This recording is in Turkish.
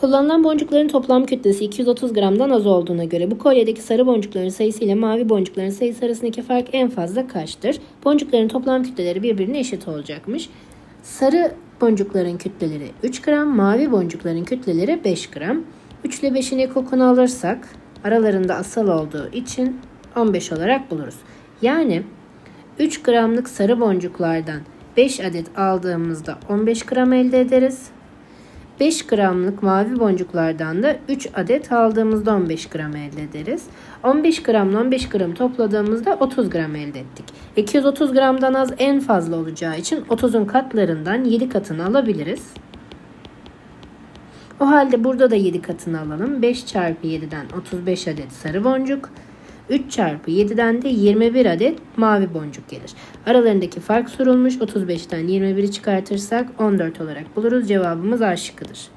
Kullanılan boncukların toplam kütlesi 230 gramdan az olduğuna göre bu kolyedeki sarı boncukların sayısı ile mavi boncukların sayısı arasındaki fark en fazla kaçtır? Boncukların toplam kütleleri birbirine eşit olacakmış. Sarı boncukların kütleleri 3 gram, mavi boncukların kütleleri 5 gram. 3 ile 5'in ekokunu alırsak aralarında asal olduğu için 15 olarak buluruz. Yani 3 gramlık sarı boncuklardan 5 adet aldığımızda 15 gram elde ederiz. 5 gramlık mavi boncuklardan da 3 adet aldığımızda 15 gram elde ederiz. 15 gramla 15 gram topladığımızda 30 gram elde ettik. 230 gramdan az en fazla olacağı için 30'un katlarından 7 katını alabiliriz. O halde burada da 7 katını alalım. 5 çarpı 7'den 35 adet sarı boncuk. 3 çarpı 7'den de 21 adet mavi boncuk gelir. Aralarındaki fark sorulmuş. 35'ten 21'i çıkartırsak 14 olarak buluruz. Cevabımız A şıkkıdır.